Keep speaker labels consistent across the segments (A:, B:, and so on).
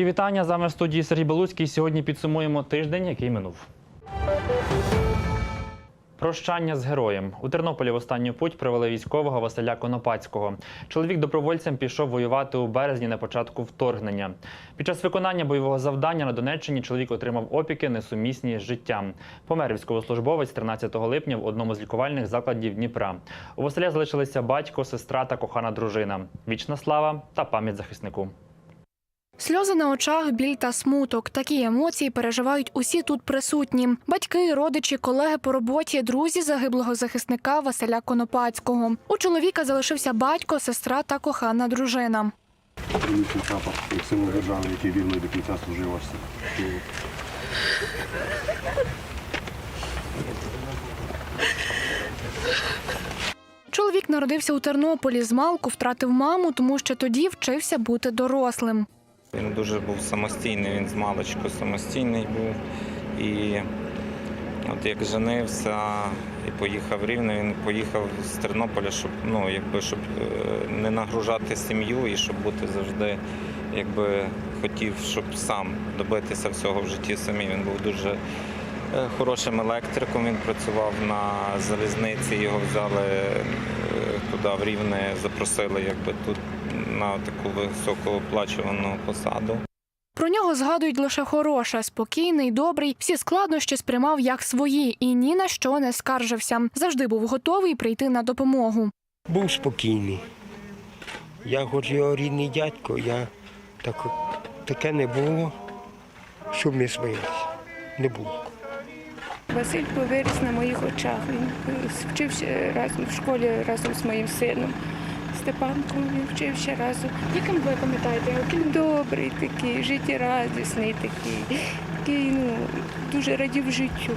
A: Мої вітання з вами в студії Сергій Белуцький. Сьогодні підсумуємо тиждень, який минув. Прощання з героєм у Тернополі в останню путь привели військового Василя Конопацького. Чоловік добровольцем пішов воювати у березні на початку вторгнення. Під час виконання бойового завдання на Донеччині чоловік отримав опіки, несумісні з життям. Помер військовослужбовець 13 липня в одному з лікувальних закладів Дніпра. У Василя залишилися батько, сестра та кохана дружина. Вічна слава та пам'ять захиснику.
B: Сльози на очах, біль та смуток. Такі емоції переживають усі тут присутні: батьки, родичі, колеги по роботі, друзі загиблого захисника Василя Конопацького. У чоловіка залишився батько, сестра та кохана дружина.
C: Приміщний прапор як символ держави, який вірно до кінця служив.
B: Чоловік народився у Тернополі. Змалку втратив маму, тому що тоді вчився бути дорослим.
D: Він дуже був самостійний, він з маличку самостійний був. І от як женився і поїхав в Рівне, він поїхав з Тернополя, щоб, ну, якби, щоб е, не нагружати сім'ю і щоб бути завжди, якби хотів, щоб сам добитися всього в житті самі. Він був дуже е, хорошим електриком, він працював на залізниці, його взяли е, туди в Рівне, запросили якби тут на таку високооплачувану посаду.
B: Про нього згадують лише хороше, спокійний, добрий. Всі складнощі сприймав як свої і ні на що не скаржився. Завжди був готовий прийти на допомогу.
E: був спокійний. Я хоч його рідний дядько, я так, таке не було, щоб не сміявся. Не було.
F: Василь виріс на моїх очах. Він е, вчився разом в школі разом з моїм сином. Степанком він вчився разом.
B: Яким ви пам'ятаєте?
F: Він добрий такий, життєрадісний такий, такий, ну, дуже радів життю.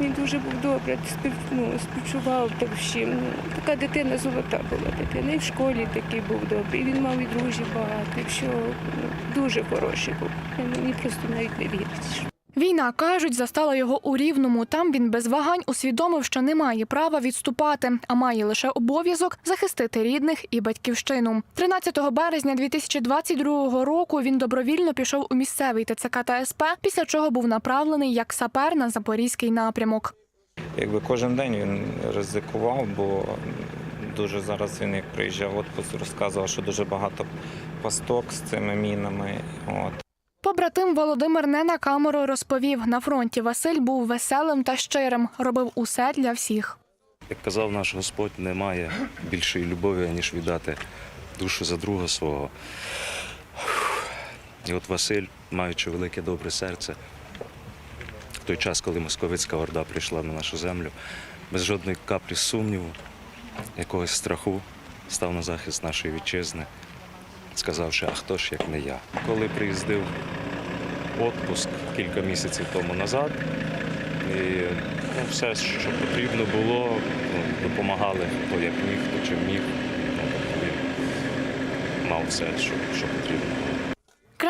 F: Він дуже був добрий, спів, ну, співчував так всім. Ну, така дитина золота була дитина. І в школі такий був добрий. Він мав і друзів багато, і все, ну, дуже хороший був. Мені просто навіть не віриться.
B: Війна, кажуть, застала його у Рівному. Там він без вагань усвідомив, що не має права відступати, а має лише обов'язок захистити рідних і батьківщину. 13 березня 2022 року він добровільно пішов у місцевий ТЦК та СП, після чого був направлений як сапер на запорізький напрямок.
D: Якби кожен день він ризикував, бо дуже зараз він як приїжджав в отпуск, розказував, що дуже багато пасток з цими мінами. От.
B: Побратим Володимир не на камеру розповів: на фронті Василь був веселим та щирим, робив усе для всіх.
G: Як казав наш Господь, немає більшої любові, ніж віддати душу за друга свого. І от Василь, маючи велике добре серце, в той час, коли московицька орда прийшла на нашу землю, без жодної каплі сумніву, якогось страху, став на захист нашої вітчизни, сказавши, а хто ж як не я. Коли приїздив отпуск кілька місяців тому назад, і ну, все, що потрібно було, ну, допомагали хто як міг, хто чим міг. Ну, тобто він мав все, що, що потрібно.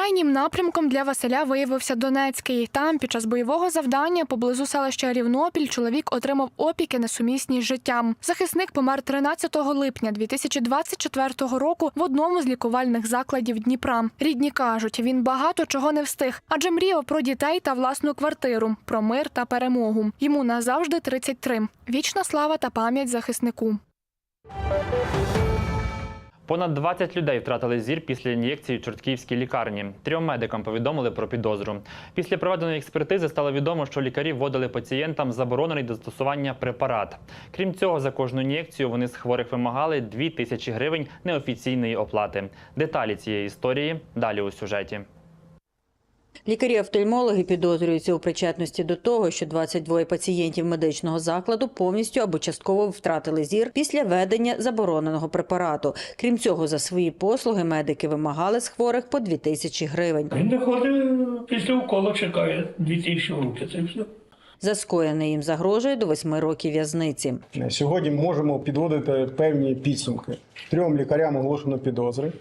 B: Крайнім напрямком для Василя виявився Донецький. Там, під час бойового завдання, поблизу селища Рівнопіль, чоловік отримав опіки несумісні з життям. Захисник помер 13 липня 2024 року в одному з лікувальних закладів Дніпра. Рідні кажуть, він багато чого не встиг, адже мріяв про дітей та власну квартиру, про мир та перемогу. Йому назавжди 33. Вічна слава та пам'ять захиснику.
A: Понад 20 людей втратили зір після ін'єкції в Чортківській лікарні. Трьом медикам повідомили про підозру. Після проведеної експертизи стало відомо, що лікарі вводили пацієнтам заборонений до застосування препарат. Крім цього, за кожну ін'єкцію вони з хворих вимагали 2 тисячі гривень неофіційної оплати. Деталі цієї історії далі у сюжеті.
H: Лікарі-офтальмологи підозрюються у причетності до того, що 22 пацієнтів медичного закладу повністю або частково втратили зір після введення забороненого препарату. Крім цього, за свої послуги медики вимагали з хворих по 2 тисячі гривень.
I: Він доходить після уколу, чекає 2000 в руки. Це все.
H: За скоєне їм загрожує до 8 років в'язниці.
C: Сьогодні можемо підводити певні підсумки. Трьом лікарям оголошено підозри,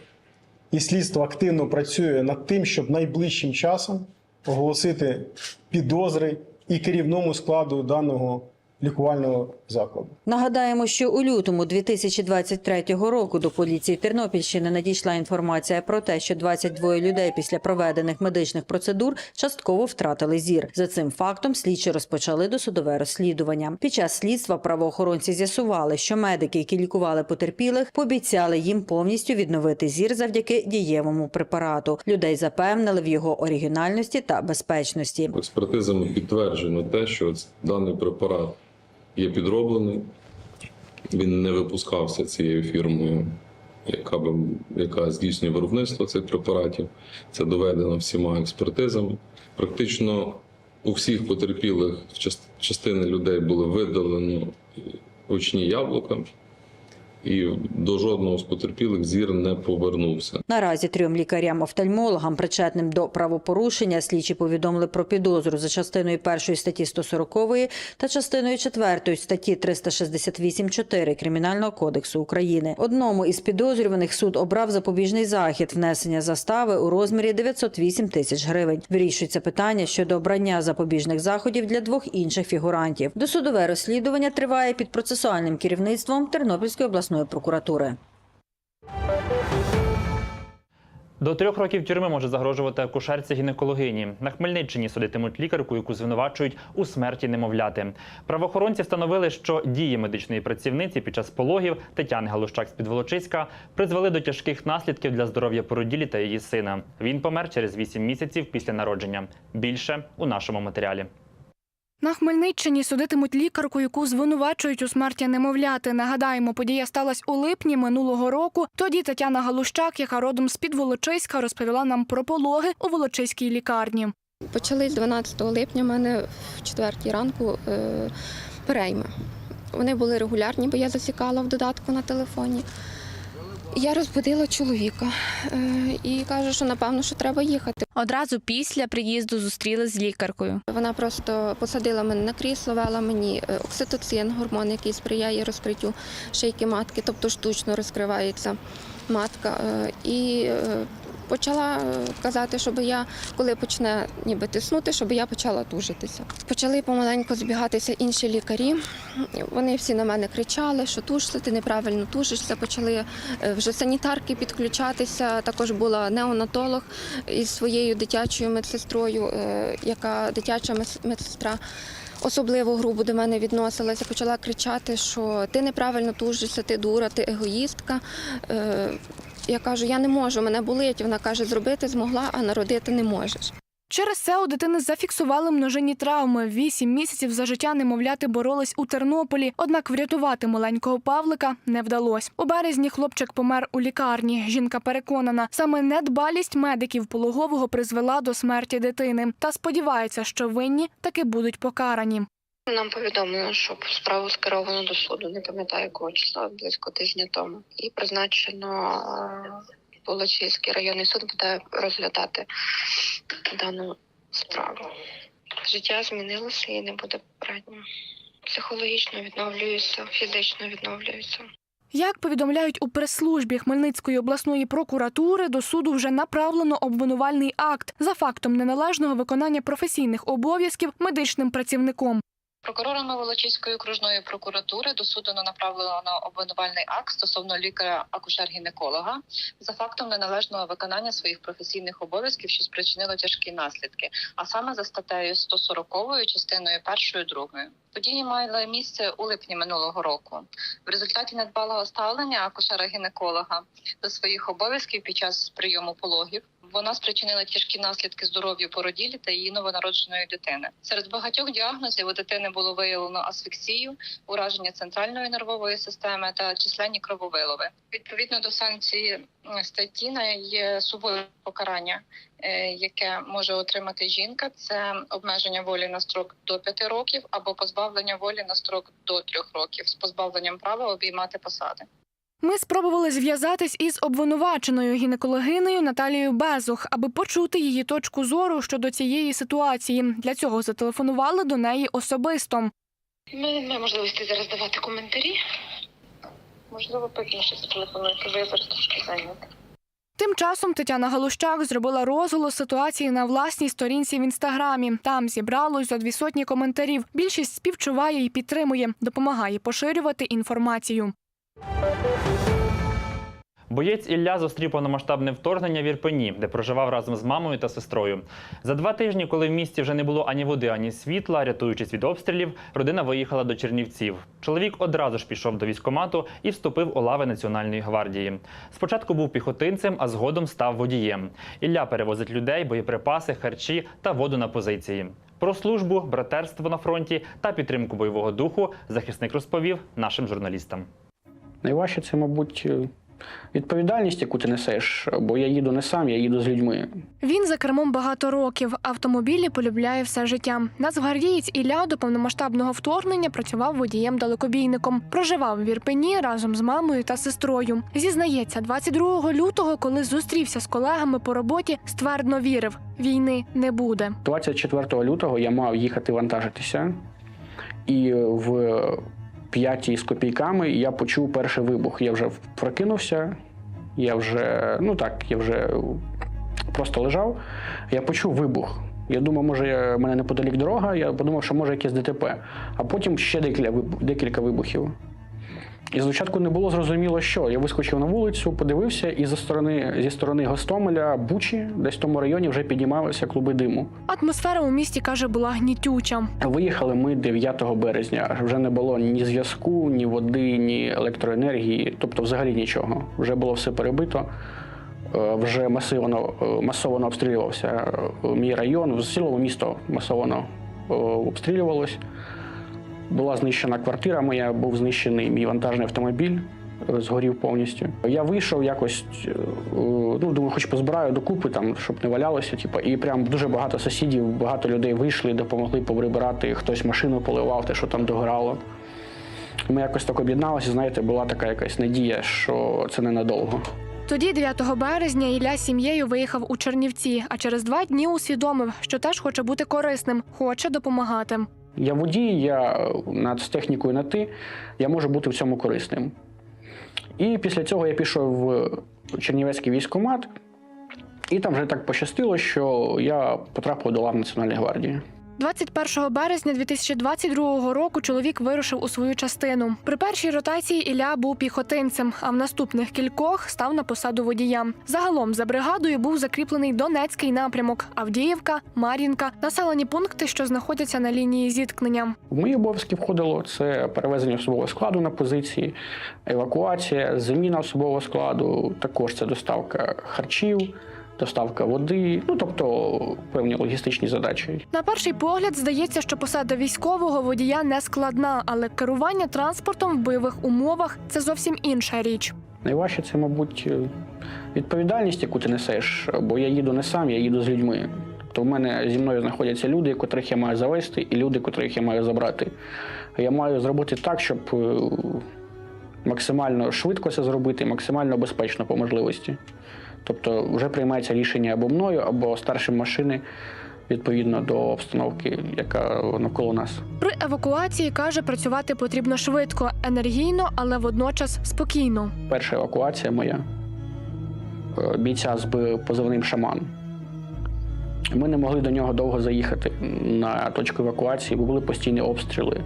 C: і слідство активно працює над тим, щоб найближчим часом оголосити підозри і керівному складу даного лікувального закладу.
H: Нагадаємо, що у лютому 2023 року до поліції Тернопільщини надійшла інформація про те, що 22 людей після проведених медичних процедур частково втратили зір. За цим фактом слідчі розпочали досудове розслідування. Під час слідства правоохоронці з'ясували, що медики, які лікували потерпілих, пообіцяли їм повністю відновити зір завдяки дієвому препарату. Людей запевнили в його оригінальності та безпечності.
J: Експертизами підтверджено те, що даний препарат є підроблений, він не випускався цією фірмою, яка, би, яка здійснює виробництво цих препаратів. Це доведено всіма експертизами. Практично у всіх потерпілих част- частини людей були видалено очні яблука, і до жодного з потерпілих зір не повернувся.
H: Наразі трьом лікарям-офтальмологам, причетним до правопорушення, слідчі повідомили про підозру за частиною першої статті 140 та частиною четвертої статті 368.4 Кримінального кодексу України. Одному із підозрюваних суд обрав запобіжний захід внесення застави у розмірі 908 тисяч гривень. Вирішується питання щодо обрання запобіжних заходів для двох інших фігурантів. Досудове розслідування триває під процесуальним керівництвом Тернопільської обласної прокуратури.
A: До трьох років тюрми може загрожувати акушерці гінекологині. На Хмельниччині судитимуть лікарку, яку звинувачують у смерті немовляти. Правоохоронці встановили, що дії медичної працівниці під час пологів Тетяни Галущак з Підволочиська призвели до тяжких наслідків для здоров'я породілі та її сина. Він помер через 8 місяців після народження. Більше у нашому матеріалі.
B: На Хмельниччині судитимуть лікарку, яку звинувачують у смерті немовляти. Нагадаємо, подія сталася у липні минулого року. Тоді Тетяна Галущак, яка родом з під Волочиська, розповіла нам про пологи у Волочиській лікарні.
K: Почались 12 липня. У мене в четвертій ранку е, перейми. Вони були регулярні, бо я засікала в додатку на телефоні. Я розбудила чоловіка е, і кажу, що напевно, що треба їхати.
L: Одразу після приїзду зустріли з лікаркою.
K: Вона просто посадила мене на крісло, вела мені е, окситоцин, гормон, який сприяє розкриттю шийки матки, тобто штучно розкривається матка. Е, І почала е, казати, щоб я, коли почне ніби тиснути, щоб я почала тужитися. Почали помаленьку збігатися інші лікарі. Вони всі на мене кричали, що тужся, ти неправильно тужишся. Почали е, вже санітарки підключатися. Також була неонатолог із своєю дитячою медсестрою, е, яка дитяча медсестра. Особливо грубо до мене відносилася, почала кричати, що ти неправильно тужишся, ти дура, ти егоїстка. Я кажу, я не можу, мене болить. Вона каже, зробити змогла, а народити не можеш.
B: Через це у дитини зафіксували множинні травми. Вісім місяців за життя немовляти боролись у Тернополі. Однак врятувати маленького Павлика не вдалося. У березні хлопчик помер у лікарні. Жінка переконана, саме недбалість медиків пологового призвела до смерті дитини та сподівається, що винні таки будуть покарані.
F: Нам повідомлено, що справу скеровано до суду, не пам'ятаю якого числа, близько тижня тому. І призначено е, Волочиський районний суд буде розглядати дану справу. Життя змінилося і не буде попередньо. Психологічно відновлююся, фізично відновлююся.
B: Як повідомляють у прес-службі Хмельницької обласної прокуратури, до суду вже направлено обвинувальний акт за фактом неналежного виконання професійних обов'язків медичним працівником.
M: Прокурорами Волочиської окружної прокуратури до суду направлено обвинувальний акт стосовно лікаря акушер-гінеколога за фактом неналежного виконання своїх професійних обов'язків, що спричинило тяжкі наслідки, а саме за статтею 140 частиною 1 другою. Події мали місце у липні минулого року. В результаті недбалого ставлення акушера-гінеколога до своїх обов'язків під час прийому пологів вона спричинила тяжкі наслідки здоров'ю породілі та її новонародженої дитини. Серед багатьох діагнозів у дитини було виявлено асфіксію, ураження центральної нервової системи та численні крововилови. Відповідно до санкції статті на є суворе покарання, е, яке може отримати жінка, це обмеження волі на строк до 5 років або позбавлення волі на строк до 3 років з позбавленням права обіймати посади.
B: Ми спробували зв'язатись із обвинуваченою гінекологинею Наталією Безух, аби почути її точку зору щодо цієї ситуації. Для цього зателефонували до неї особисто.
F: Ми не маємо можливості зараз давати коментарі. Можливо, пізніше зателефонуйте, ви зараз трошки зайняті.
B: Тим часом Тетяна Галущак зробила розголос ситуації на власній сторінці в інстаграмі. Там зібралось за дві сотні коментарів. Більшість співчуває і підтримує, допомагає поширювати інформацію.
A: Боєць Ілля зустрів повномасштабне вторгнення в Ірпені, де проживав разом з мамою та сестрою. За два тижні, коли в місті вже не було ані води, ані світла, рятуючись від обстрілів, родина виїхала до Чернівців. Чоловік одразу ж пішов до військкомату і вступив у лави Національної гвардії. Спочатку був піхотинцем, а згодом став водієм. Ілля перевозить людей, боєприпаси, харчі та воду на позиції. Про службу, братерство на фронті та підтримку бойового духу захисник розповів нашим журналістам.
N: Найважче це, мабуть, відповідальність, яку ти несеш, бо я їду не сам, я їду з людьми.
B: Він за кермом багато років. Автомобілі полюбляє все життя. Нацгвардієць Ілля до повномасштабного вторгнення працював водієм-далекобійником. Проживав в Ірпені разом з мамою та сестрою. Зізнається, 22 лютого, коли зустрівся з колегами по роботі, ствердно вірив: війни не буде.
N: 24 лютого я мав їхати вантажитися, і в п'ятій з копійками я почув перший вибух. Я вже прокинувся, я вже, ну так, я вже просто лежав. Я почув вибух. Я думав, може, в мене неподалік дорога, я подумав, що може якесь ДТП. А потім ще декілька, декілька вибухів. І спочатку не було зрозуміло, що. Я вискочив на вулицю, подивився, і зі сторони, зі сторони Гостомеля, Бучі, десь в тому районі вже піднімалися клуби диму.
B: Атмосфера у місті каже була гнітюча.
N: Виїхали ми 9 березня. Вже не було ні зв'язку, ні води, ні електроенергії, тобто взагалі нічого. Вже було все перебито. Е, Вже масивно, е, масово обстрілювався е, мій район, ціле місто масово обстрілювалось. Була знищена квартира моя, був знищений мій вантажний автомобіль, згорів повністю. Я вийшов якось, е, ну думаю, хоч позбираю докупи, там, щоб не валялося. Типу, і прям дуже багато сусідів, багато людей вийшли, допомогли поприбирати, хтось машину поливав, те, що там догорало. Ми якось так об'єдналися, знаєте, була така якась надія, що це ненадовго.
B: Тоді, 9 березня, Ілля з сім'єю виїхав у Чернівці, а через два дні усвідомив, що теж хоче бути корисним, хоче допомагати.
N: Я водій, я над з технікою на ти, я можу бути в цьому корисним. І після цього я пішов в Чернівецький військкомат, і там вже так пощастило, що я потрапив до лав Національної гвардії.
B: 21 березня 2022 року чоловік вирушив у свою частину. При першій ротації Ілля був піхотинцем, а в наступних кількох став на посаду водія. Загалом за бригадою був закріплений Донецький напрямок, Авдіївка, Мар'їнка, населені пункти, що знаходяться на лінії зіткнення.
N: В мої обов'язки входило це перевезення особового складу на позиції, евакуація, заміна особового складу, також це доставка харчів, доставка води, ну тобто певні логістичні задачі.
B: На перший погляд здається, що посада військового водія не складна, але керування транспортом в бойових умовах це зовсім інша річ.
N: Найважче це, мабуть, відповідальність, яку ти несеш, бо я їду не сам, я їду з людьми. Тобто в мене зі мною знаходяться люди, котрих я маю завести, і люди, котрих я маю забрати. Я маю зробити так, щоб е, максимально швидко це зробити, максимально безпечно по можливості. Тобто вже приймається рішення або мною, або старшим машини відповідно до обстановки, яка навколо нас.
B: При евакуації каже, працювати потрібно швидко, енергійно, але водночас спокійно.
N: Перша евакуація моя е, бійця з позивним шаман. Ми не могли до нього довго заїхати на точку евакуації, бо були постійні обстріли.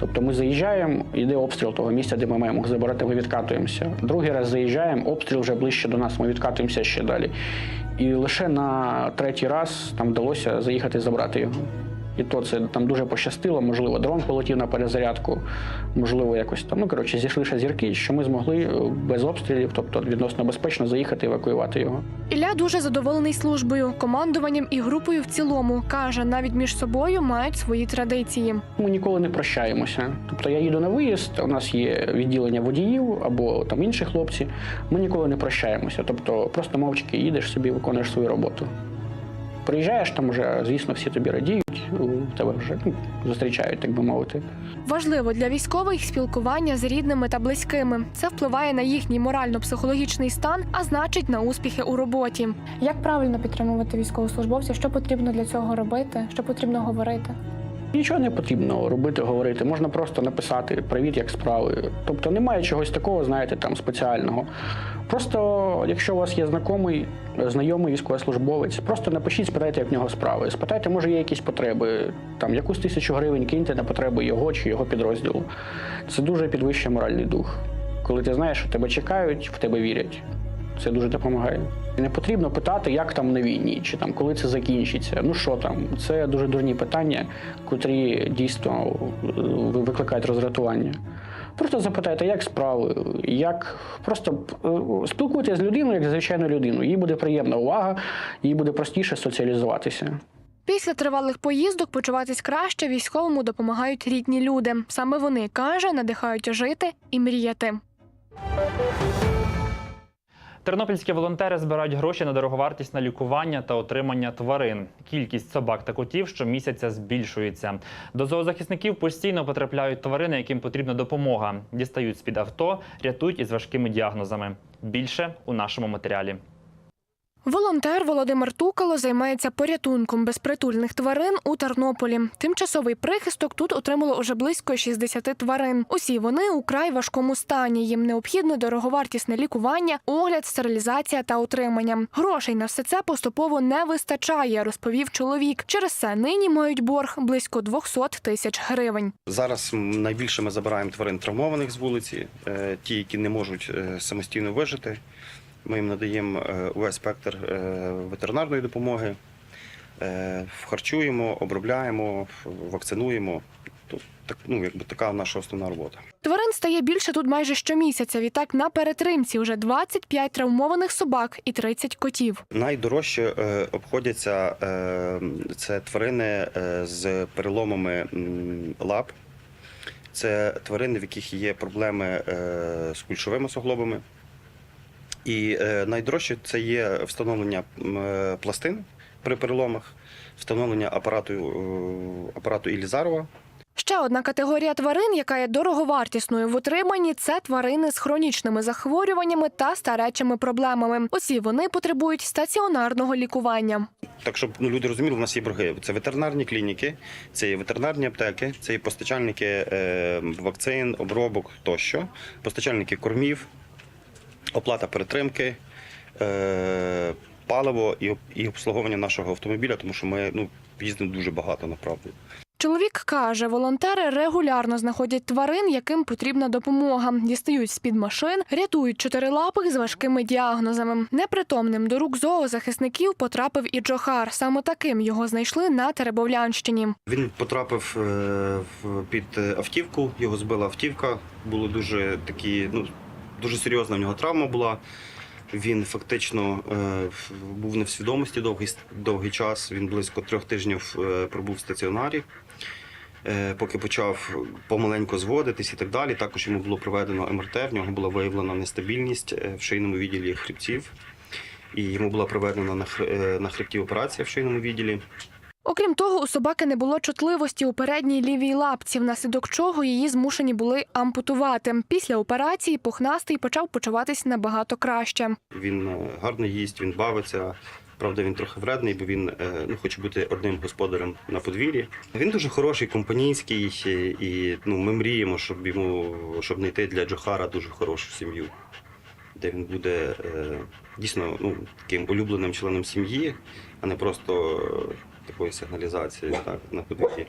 N: Тобто ми заїжджаємо, йде обстріл того місця, де ми маємо забирати, ми відкатуємося. Другий раз заїжджаємо, обстріл вже ближче до нас, ми відкатуємося ще далі. І лише на третій раз там вдалося заїхати забрати його. І то це там дуже пощастило, можливо, дрон полетів на перезарядку, можливо, якось там. Ну коротше, зійшлися зірки, що ми змогли е, без обстрілів, тобто відносно безпечно заїхати, евакуювати його.
B: Ілля дуже задоволений службою, командуванням і групою в цілому. каже, навіть між собою мають свої традиції.
N: Ми ніколи не прощаємося. Тобто я їду на виїзд, у нас є відділення водіїв або там інші хлопці. Ми ніколи не прощаємося. Тобто просто мовчки їдеш собі, виконуєш свою роботу. Приїжджаєш там вже, звісно, всі тобі радіють, тебе вже ну, зустрічають, так би мовити.
B: Важливо для військових спілкування з рідними та близькими. Це впливає на їхній морально-психологічний стан, а значить на успіхи у роботі. Як правильно підтримувати військовослужбовців? Що потрібно для цього робити? Що потрібно говорити?
N: Нічого не потрібно робити, говорити. Можна просто написати Привіт, як справи. Тобто немає чогось такого, знаєте, там спеціального. Просто, якщо у вас є знайомий, знайомий військовослужбовець, просто напишіть, спитайте, як в нього справи. Спитайте, може, є якісь потреби. Там якусь тисячу гривень киньте на потреби його чи його підрозділу. Це дуже підвищує моральний дух. Коли ти знаєш, що тебе чекають, в тебе вірять. Це дуже допомагає. Не потрібно питати, як там на війні, чи там коли це закінчиться. Ну що там? Це дуже дурні питання, котрі дійсно е, викликають роздратування. Просто запитайте, як справи, як просто е, спілкуйтесь з людиною, як з звичайною людиною. Їй буде приємна увага, їй буде простіше соціалізуватися.
B: Після тривалих поїздок почуватись краще військовому допомагають рідні люди. Саме вони каже, надихають жити і мріяти.
A: Тернопільські волонтери збирають гроші на дороговартість на лікування та отримання тварин. Кількість собак та котів щомісяця збільшується. До зоозахисників постійно потрапляють тварини, яким потрібна допомога. Дістають з під авто, рятують із важкими діагнозами. Більше у нашому матеріалі.
B: Волонтер Володимир Тукало займається порятунком безпритульних тварин у Тернополі. Тимчасовий прихисток тут отримало уже близько 60 тварин. Усі вони у край важкому стані. Їм необхідне дороговартісне лікування, огляд, стерилізація та утримання. Грошей на все це поступово не вистачає, розповів чоловік. Через це нині мають борг близько 200 тисяч гривень.
O: Зараз найбільше ми забираємо тварин травмованих з вулиці, е, ті, які не можуть е, самостійно вижити. Ми їм надаємо е, увесь спектр е, ветеринарної допомоги, е, харчуємо, обробляємо, вакцинуємо. Тут так, ну, якби така наша основна робота.
B: Тварин стає більше тут майже щомісяця. Відтак на перетримці вже 25 травмованих собак і 30 котів.
O: Найдорожче е, обходяться е, це тварини з переломами лап. Це тварини, в яких є проблеми е, з кульшовими суглобами. І е, найдорожче це є встановлення е, пластин при переломах, встановлення апарату, е, апарату Ілізарова.
B: Ще одна категорія тварин, яка є дороговартісною в утриманні, це тварини з хронічними захворюваннями та старечими проблемами. Усі вони потребують стаціонарного лікування.
O: Так, щоб ну, люди розуміли, у нас є борги. Це ветеринарні клініки, це є ветеринарні аптеки, це є постачальники е, вакцин, обробок тощо, постачальники кормів, оплата перетримки, е, паливо і, обслуговування нашого автомобіля, тому що ми ну, їздимо дуже багато направду.
B: Чоловік каже, волонтери регулярно знаходять тварин, яким потрібна допомога. Дістають з-під машин, рятують чотирилапих з важкими діагнозами. Непритомним до рук зоозахисників потрапив і Джохар. Саме таким його знайшли на Теребовлянщині.
O: Він потрапив е, під е, автівку, його збила автівка. Було дуже такі, ну дуже серйозна в нього травма була. Він фактично е, був не в свідомості довгий, довгий час. Він близько трьох тижнів е, пробув в стаціонарі, е, поки почав помаленьку зводитись і так далі. Також йому було проведено МРТ, в нього була виявлена нестабільність е, в шийному відділі хребців. І йому була проведена е, на хребті операція в шийному відділі.
B: Окрім того, у собаки не було чутливості у передній лівій лапці, внаслідок чого її змушені були ампутувати. Після операції пухнастий почав почуватись набагато краще.
O: Він е, гарно їсть, він бавиться. Правда, він трохи вредний, бо він е, ну, хоче бути одним господарем на подвір'ї. Він дуже хороший, компанійський, е, і ну, ми мріємо, щоб йому щоб знайти для Джохара дуже хорошу сім'ю, де він буде дійсно ну, таким улюбленим членом сім'ї, а не просто е, сигналізації, так, на подвір'ї.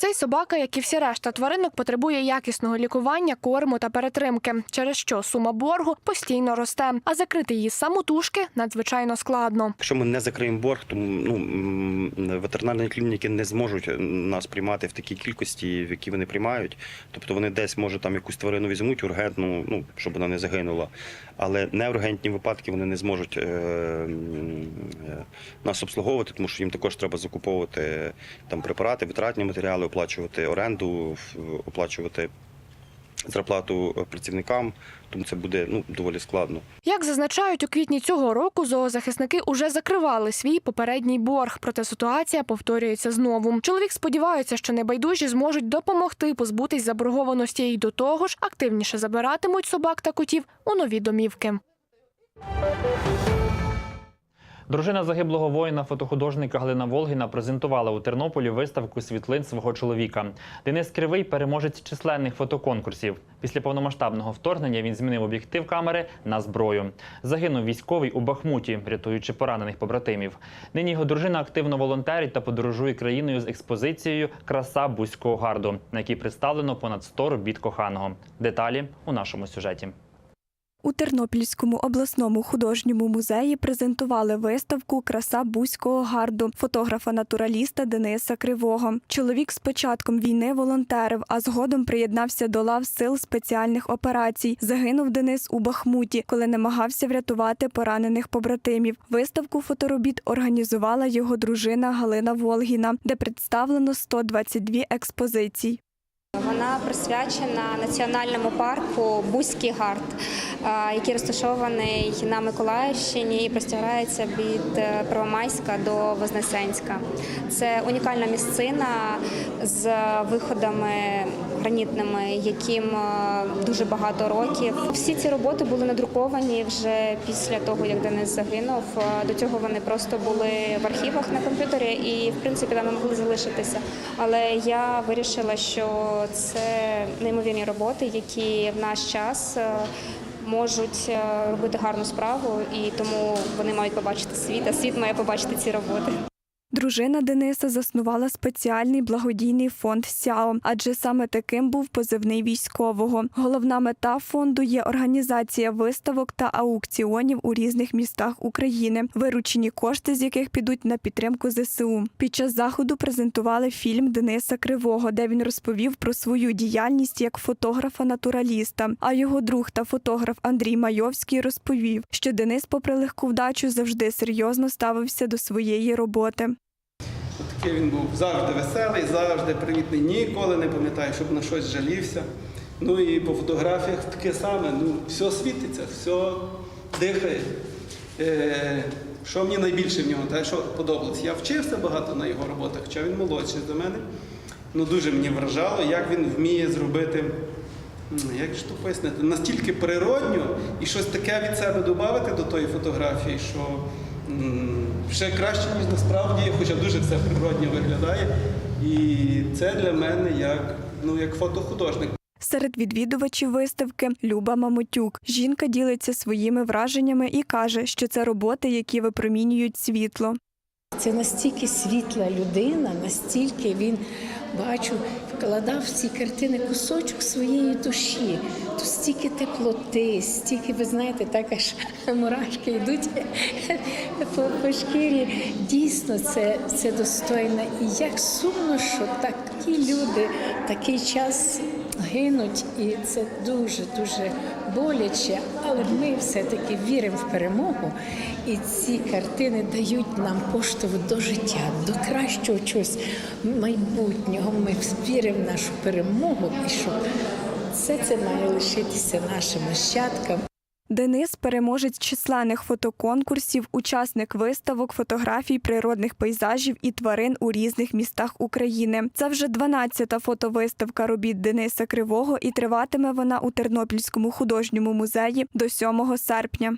B: Цей собака, як і всі решта тваринок, потребує якісного лікування, корму та перетримки, через що сума боргу постійно росте, а закрити її самотужки надзвичайно складно.
O: Якщо ми не закриємо борг, то ну, ветеринарні клініки не зможуть нас приймати в такій кількості, в якій вони приймають. Тобто вони десь, може, там якусь тварину візьмуть ургентну, ну, щоб вона не загинула. Але неургентні випадки вони не зможуть е, е, нас обслуговувати, тому що їм також треба закуповувати там препарати, витратні матеріали, оплачувати оренду, оплачувати зарплату працівникам. Тому це буде ну, доволі складно.
B: Як зазначають, у квітні цього року зоозахисники уже закривали свій попередній борг, проте ситуація повторюється знову. Чоловік сподівається, що небайдужі зможуть допомогти позбутись заборгованості і до того ж активніше забиратимуть собак та котів у нові домівки.
A: Дружина загиблого воїна, фотохудожника Галина Волгіна презентувала у Тернополі виставку світлин свого чоловіка. Денис Кривий переможець численних фотоконкурсів. Після повномасштабного вторгнення він змінив об'єктив камери на зброю. Загинув військовий у Бахмуті, рятуючи поранених побратимів. Нині його дружина активно волонтерить та подорожує країною з експозицією Краса Бузького гарду, на якій представлено понад 100 робіт коханого. Деталі у нашому сюжеті.
P: У Тернопільському обласному художньому музеї презентували виставку Краса Бузького гарду фотографа-натураліста Дениса Кривого. Чоловік з початком війни волонтерив, а згодом приєднався до лав сил спеціальних операцій. Загинув Денис у Бахмуті, коли намагався врятувати поранених побратимів. Виставку фоторобіт організувала його дружина Галина Волгіна, де представлено 122 експозицій.
Q: Вона присвячена національному парку Бузький гард, який розташований на Миколаївщині і простягається від е, Первомайська до Вознесенська. Це унікальна місцина з виходами гранітними, яким е, дуже багато років. Всі ці роботи були надруковані вже після того, як Денис загинув. Е, До цього вони просто були в архівах на комп'ютері і, в принципі, там могли залишитися. Але я вирішила, що це неймовірні роботи, які в наш час е, можуть е, робити гарну справу, і тому вони мають побачити світ, а світ має побачити ці роботи.
P: Дружина Дениса заснувала спеціальний благодійний фонд Сяо, адже саме таким був позивний військового. Головна мета фонду є організація виставок та аукціонів у різних містах України, виручені кошти з яких підуть на підтримку ЗСУ. Під час заходу презентували фільм Дениса Кривого, де він розповів про свою діяльність як фотографа-натураліста. А його друг та фотограф Андрій Майовський розповів, що Денис, попри легку вдачу, завжди серйозно ставився до своєї роботи.
R: Він був завжди веселий, завжди привітний. Ніколи не пам'ятаю, щоб на щось жалівся. Ну і по фотографіях таке саме. Ну, все світиться, все дихає. Е, що мені найбільше в нього, те, що подобалось. Я вчився багато на його роботах, хоча він молодший за мене. Ну, дуже мені вражало, як він вміє зробити, як ж то пояснити, настільки природньо і щось таке від себе додати до тої фотографії, що ще краще, ніж насправді, хоча дуже все природньо виглядає. І це для мене як, ну, як фотохудожник.
P: Серед відвідувачів виставки Люба Мамотюк. Жінка ділиться своїми враженнями і каже, що це роботи, які випромінюють світло.
S: Це настільки світла людина, настільки він бачу, вкладав в ці картини кусочок своєї душі. То стільки теплоти, стільки, ви знаєте, так аж мурашки йдуть по, по шкірі. Дійсно, це, це достойно. І як сумно, що такі люди такий час гинуть, і це дуже дуже боляче. Але ми все-таки віримо в перемогу, і ці картини дають нам поштовх до життя, до кращого чогось майбутнього. Ми віримо в нашу перемогу, і що все це має лишитися нашим нащадкам.
P: Денис переможець численних фотоконкурсів, учасник виставок, фотографій природних пейзажів і тварин у різних містах України. Це вже 12-та фотовиставка робіт Дениса Кривого, і триватиме вона у Тернопільському художньому музеї до 7 серпня.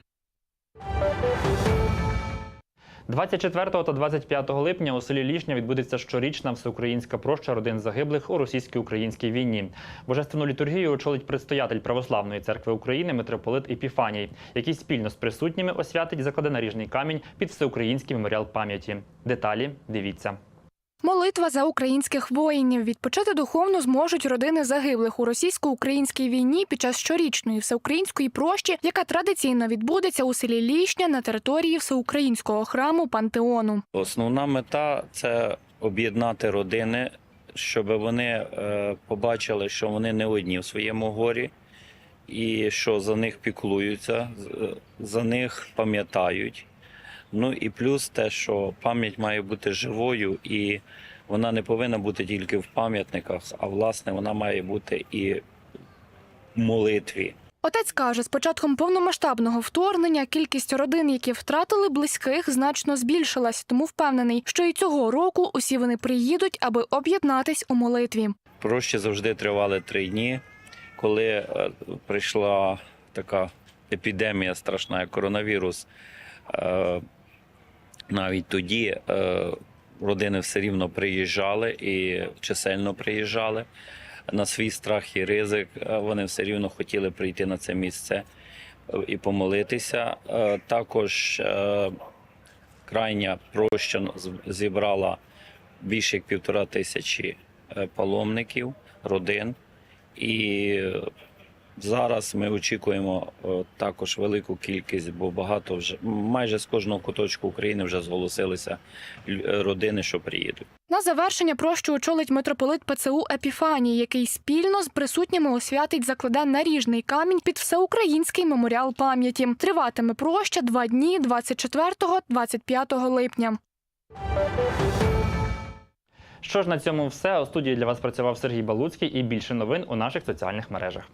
A: 24 та 25 липня у селі Лішня відбудеться щорічна всеукраїнська проща родин загиблих у російсько-українській війні. Божественну літургію очолить предстоятель Православної церкви України митрополит Епіфаній, який спільно з присутніми освятить закладенаріжний камінь під всеукраїнський меморіал пам'яті. Деталі дивіться.
B: Молитва за українських воїнів. Відпочити духовно зможуть родини загиблих у російсько-українській війні під час щорічної всеукраїнської прощі, яка традиційно відбудеться у селі Лішня на території всеукраїнського храму Пантеону.
T: Основна мета це об'єднати родини, щоб вони е, побачили, що вони не одні в своєму горі, і що за них піклуються, за них пам'ятають. Ну і плюс те, що пам'ять має бути живою, і вона не повинна бути тільки в пам'ятниках, а власне вона має бути і в молитві.
B: Отець каже, з початком повномасштабного вторгнення кількість родин, які втратили близьких, значно збільшилась, тому впевнений, що і цього року усі вони приїдуть, аби об'єднатись у молитві.
T: Прощі завжди тривали три дні. Коли е, прийшла така епідемія страшна, як коронавірус, е, навіть тоді е, родини все рівно приїжджали і чисельно приїжджали. На свій страх і ризик е, вони все рівно хотіли прийти на це місце е, і помолитися. Також крайня проща зібрала більше як півтора тисячі паломників, родин. І зараз ми очікуємо е, також велику кількість, бо багато вже майже з кожного куточку України вже зголосилися е, родини, що приїдуть.
B: На завершення прощу очолить митрополит ПЦУ Епіфаній, який спільно з присутніми освятить закладе наріжний камінь під всеукраїнський меморіал пам'яті. Триватиме проща два дні 24-25 липня.
A: Що ж на цьому все. У студії для вас працював Сергій Балуцький і більше новин у наших соціальних мережах.